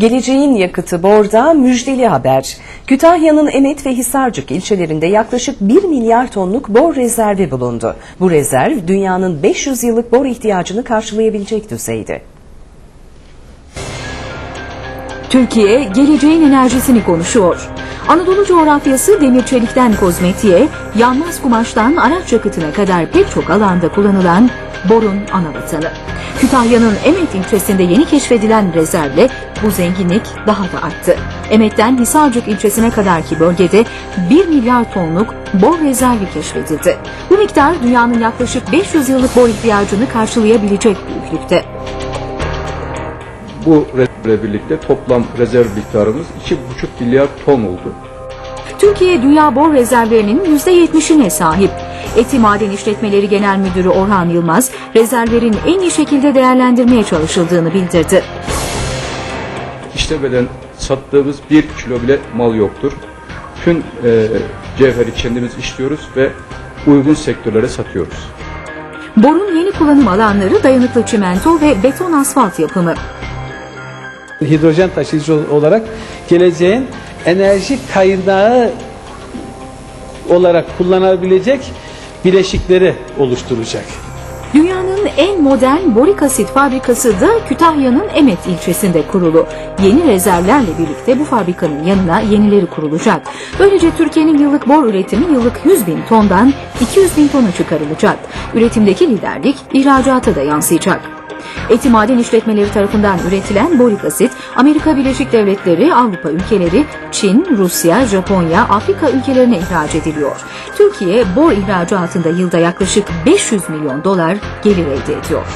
Geleceğin yakıtı Bor'da müjdeli haber. Kütahya'nın Emet ve Hisarcık ilçelerinde yaklaşık 1 milyar tonluk bor rezervi bulundu. Bu rezerv dünyanın 500 yıllık bor ihtiyacını karşılayabilecek düzeyde. Türkiye geleceğin enerjisini konuşuyor. Anadolu coğrafyası demir çelikten kozmetiğe, yanmaz kumaştan araç yakıtına kadar pek çok alanda kullanılan borun ana vatanı. Kütahya'nın Emet ilçesinde yeni keşfedilen rezervle bu zenginlik daha da arttı. Emet'ten Hisarcık ilçesine kadarki bölgede 1 milyar tonluk bor rezervi keşfedildi. Bu miktar dünyanın yaklaşık 500 yıllık bor ihtiyacını karşılayabilecek büyüklükte. Bu rezervle birlikte toplam rezerv miktarımız 2,5 milyar ton oldu. Türkiye dünya bor rezervlerinin %70'ine sahip. Eti Maden İşletmeleri Genel Müdürü Orhan Yılmaz, rezervlerin en iyi şekilde değerlendirmeye çalışıldığını bildirdi. İşlemeden sattığımız bir kilo bile mal yoktur. Tüm e, cevheri kendimiz işliyoruz ve uygun sektörlere satıyoruz. Borun yeni kullanım alanları dayanıklı çimento ve beton asfalt yapımı. hidrojen taşıyıcı olarak geleceğin enerji kaynağı olarak kullanabilecek bileşikleri oluşturacak. Dünyanın en modern borik asit fabrikası da Kütahya'nın Emet ilçesinde kurulu. Yeni rezervlerle birlikte bu fabrikanın yanına yenileri kurulacak. Böylece Türkiye'nin yıllık bor üretimi yıllık 100 bin tondan 200 bin tona çıkarılacak. Üretimdeki liderlik ihracata da yansıyacak. Eti maden işletmeleri tarafından üretilen borik asit, Amerika Birleşik Devletleri, Avrupa ülkeleri, Çin, Rusya, Japonya, Afrika ülkelerine ihraç ediliyor. Türkiye bor ihracatında yılda yaklaşık 500 milyon dolar gelir elde ediyor.